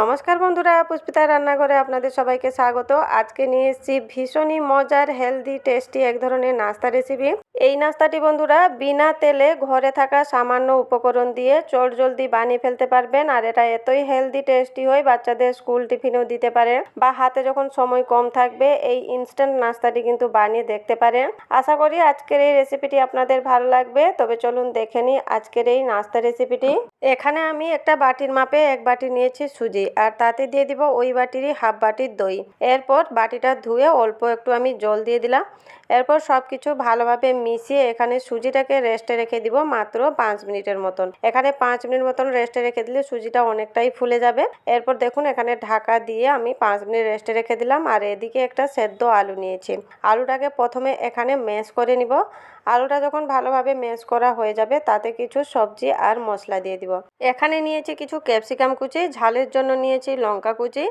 নমস্কার বন্ধুরা, পুষ্পিতা রান্নাঘরে আপনাদের সবাইকে স্বাগত। আজকে নিয়ে এসেছি ভীষণই মজার হেলদি টেস্টি এক ধরনের নাস্তা রেসিপি এই নাস্তাটি বন্ধুরা, বিনা তেলে ঘরে থাকা সামান্য উপকরণ দিয়ে চট জলদি বানিয়ে ফেলতে পারবেন, আর এটা এতই হেলদি টেস্টি হয়, বাচ্চাদের স্কুল টিফিনেও দিতে পারেন বা হাতে যখন সময় কম থাকবে, এই ইনস্ট্যান্ট নাস্তাটি কিন্তু বানিয়ে দেখতে পারেন আশা করি আজকের এই রেসিপিটি আপনাদের ভালো লাগবে, তবে চলুন দেখে নিই আজকের এই নাস্তা রেসিপিটি এখানে আমি একটা বাটির মাপে এক বাটি নিয়েছি সুজি। আর তাতে দিয়ে দিব ওই বাটিরই হাফ বাটির দই। এরপর বাটিটা ধুয়ে অল্প একটু আমি জল দিয়ে দিলাম। এরপর সব কিছু ভালোভাবে মিশিয়ে এখানে সুজিটাকে রেস্টে রেখে দিব মাত্র পাঁচ মিনিটের মতন। এখানে পাঁচ মিনিট মতন রেস্টে রেখে দিলে সুজিটা অনেকটাই ফুলে যাবে। এরপর দেখুন এখানে ঢাকা দিয়ে আমি পাঁচ মিনিট রেস্টে রেখে দিলাম। আর এদিকে একটা সেদ্ধ আলু নিয়েছি। আলুটাকে প্রথমে এখানে ম্যাশ করে নিব। আলুটা যখন ভালোভাবে ম্যাশ করা হয়ে যাবে তাতে কিছু সবজি আর মশলা দিয়ে দিব। এখানে নিয়েছি কিছু ক্যাপসিকাম কুচি। ঝালের জন্য নিয়েছি, লঙ্কা কুচি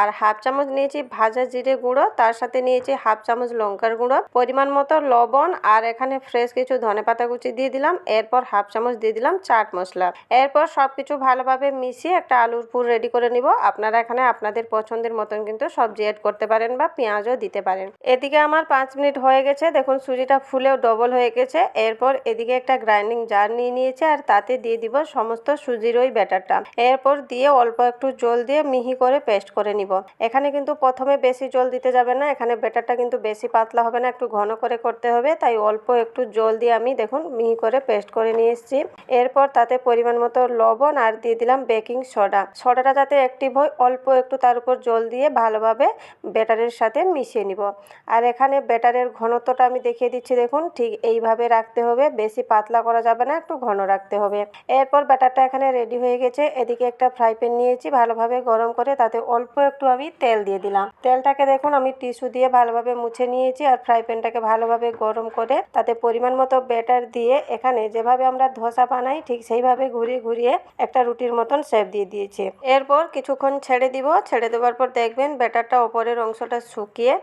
আর হাফ চামচ নিয়েছি ভাজা জিরে গুঁড়ো। তার সাথে নিয়েছি হাফ চামচ লঙ্কার গুঁড়ো। পরিমাণ মতো লবণ আর এখানে ফ্রেশ কিছু ধনে পাতা কুচি দিয়ে দিলাম। এরপর হাফ চামচ দিয়ে দিলাম চাট মশলা। এরপর সব কিছু ভালোভাবে মিশিয়ে একটা আলুর পুর রেডি করে নিব। আপনারা এখানে আপনাদের পছন্দের মতন কিন্তু সবজি অ্যাড করতে পারেন বা পেঁয়াজও দিতে পারেন। এদিকে আমার পাঁচ মিনিট হয়ে গেছে। দেখুন সুজিটা ফুলেও ডবল হয়ে গেছে। এরপর এদিকে একটা গ্রাইন্ডিং জার নিয়ে নিয়েছে আর তাতে দিয়ে দিব সমস্ত সুজির ওই ব্যাটারটা এরপর দিয়ে অল্প একটু জল দিয়ে মিহি করে পেস্ট করে নিব। এখানে কিন্তু প্রথমে বেশি জল দিতে যাবে না, এখানে ব্যাটারটা কিন্তু বেশি পাতলা হবে না, একটু ঘন করে করতে হবে, তাই অল্প একটু জল দিয়ে আমি দেখুন মিহি করে পেস্ট করে নিয়ে এসেছি। এরপর তাতে পরিমাণ মতো লবণ আর দিয়ে দিলাম বেকিং সোডা। সোডাটা যাতে অ্যাক্টিভ হয়, অল্প একটু তার উপর জল দিয়ে ভালোভাবে ব্যাটারের সাথে মিশিয়ে নিব। আর এখানে ব্যাটারের ঘনত্বটা আমি দেখিয়ে দিচ্ছি, দেখুন ঠিক এইভাবে রাখতে হবে, বেশি পাতলা করা যাবে না, একটু ঘন রাখতে হবে। এরপর ব্যাটারটা এখানে রেডি হয়ে গেছে, এদিকে একটা ফ্রাই প্যান নিয়েছি ভালোভাবে গরম করে তাতে অল্প একটু আমি তেল দিয়ে দিলাম। তেলটাকে দেখুন, আমি টিস্যু দিয়ে ভালোভাবে মুছে নিয়েছি আর ফ্রাই প্যানটাকে ভালোভাবে গরম করে তাতে পরিমাণ মতো ব্যাটার দিয়ে এখানে যেভাবে আমরা ধোসা বানাই, ঠিক সেইভাবে ঘুরিয়ে ঘুরিয়ে একটা রুটির মতন শেপ দিয়ে দিয়েছি। এরপর কিছুক্ষণ ছেড়ে দিব। ছেড়ে দেওয়ার পর দেখবেন ব্যাটারটা ওপরের অংশটা শুকিয়ে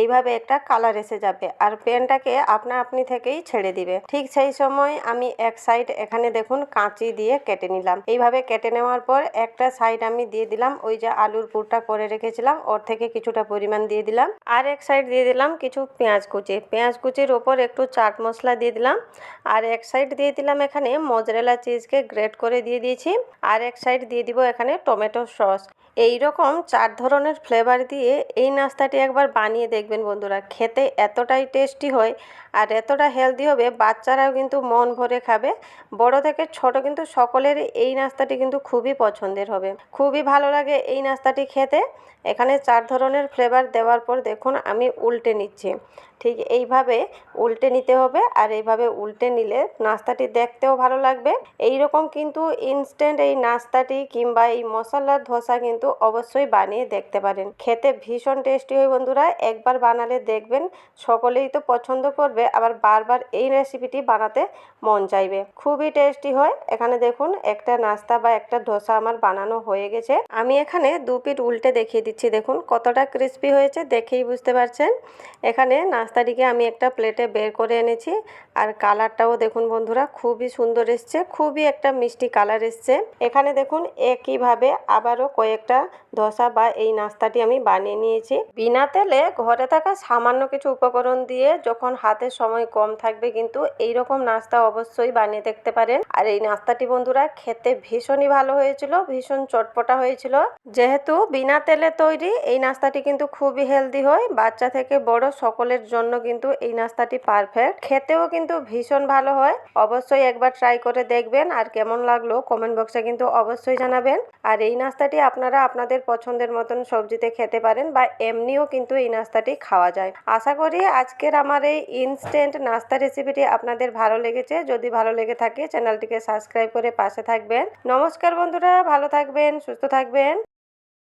এইভাবে একটা কালার এসে যাবে আর প্যানটাকে আপনা আপনি থেকেই ছেড়ে দিবে। ঠিক সেই সময় আমি এক সাইড এখানে দেখুন, কাঁচি দিয়ে কেটে নিলাম। এইভাবে কেটে নেওয়ার পর একটা সাইড আমি দিয়ে দিলাম। ওই যে আলুর পুরটা করে রেখেছিলাম। ওর থেকে কিছুটা পরিমাণ দিয়ে দিলাম। আর এক সাইড দিয়ে দিলাম কিছু পেঁয়াজ কুচি। পেঁয়াজ কুচির ওপর একটু চাট মশলা দিয়ে দিলাম। আর এক সাইড দিয়ে দিলাম এখানে মজরেলা চিজকে গ্রেট করে দিয়ে দিয়েছি। আর এক সাইড দিয়ে দিব এখানে টমেটো সস এই রকম চার ধরনের ফ্লেভার দিয়ে এই নাস্তাটি একবার বানিয়ে দেখবেন বন্ধুরা। খেতে এতটাই টেস্টি হয় আর এতটা হেলদি হবে, বাচ্চারাও কিন্তু মন ভরে খাবে। বড় থেকে ছোট কিন্তু সকলের এই নাস্তাটি কিন্তু খুবই পছন্দের হবে। খুবই ভালো লাগে এই নাস্তাটি খেতে। এখানে চার ধরনের ফ্লেভার দেওয়ার পর দেখুন আমি উল্টে নিচ্ছি। ঠিক এইভাবে উল্টে নিতে হবে আর এইভাবে উল্টে নিলে নাস্তাটি দেখতেও ভালো লাগবে। এই রকম কিন্তু ইনস্ট্যান্ট এই নাস্তাটি কিংবা এই মশলার ধোসা কিন্তু অবশ্যই বানিয়ে দেখতে পারেন। খেতে ভীষণ টেস্টি হয় বন্ধুরা, একবার বানালে দেখবেন সকলেই তো পছন্দ করবে, আবার বারবার এই রেসিপিটি বানাতে মন চাইবে। খুবই টেস্টি হয়। এখানে দেখুন একটা নাস্তা বা একটা ধোসা আমার বানানো হয়ে গেছে। আমি এখানে দু পিঠ উল্টে দেখিয়ে দিচ্ছি। দেখুন, কতটা ক্রিস্পি হয়েছে, দেখেই বুঝতে পারছেন। এখানে নাস্তাটিকে আমি একটা প্লেটে বের করে এনেছি। আর কালারটাও দেখুন বন্ধুরা, খুবই সুন্দর এসছে, খুবই একটা মিষ্টি কালার এসছে। এখানে দেখুন, একইভাবে আবারও কয়েকটা ধসা বা এই নাস্তাটি আমি বানিয়ে নিয়েছি। বিনা তেলে ঘরে থাকা সামান্য কিছু উপকরণ দিয়ে যখন হাতে সময় কম থাকবে কিন্তু এই রকম নাস্তা অবশ্যই বানিয়ে দেখতে পারেন। আর এই নাস্তাটি বন্ধুরা, খেতে ভীষণই ভালো হয়েছিল, ভীষণ চটপটা হয়েছিল। যেহেতু বিনা তেলে তৈরি, এই নাস্তাটি কিন্তু খুবই হেলদি হয়। বাচ্চা থেকে বড় সকলের জন্য কিন্তু এই নাস্তাটি পারফেক্ট খেতেও কিন্তু ভীষণ ভালো হয়। অবশ্যই একবার ট্রাই করে দেখবেন। আর কেমন লাগল কমেন্ট বক্সে কিন্তু অবশ্যই জানাবেন। আর এই নাস্তাটি আপনারা আপনাদের পছন্দের মতন সবজিতে খেতে পারেন বা এমনিও কিন্তু এই নাস্তাটি খাওয়া যায়। আশা করি আজকের আমার এই ইনস্ট্যান্ট নাস্তা রেসিপিটি আপনাদের ভালো লেগেছে। যদি ভালো লেগে থাকে চ্যানেলটিকে সাবস্ক্রাইব করে পাশে থাকবেন। নমস্কার বন্ধুরা, ভালো থাকবেন, সুস্থ থাকবেন।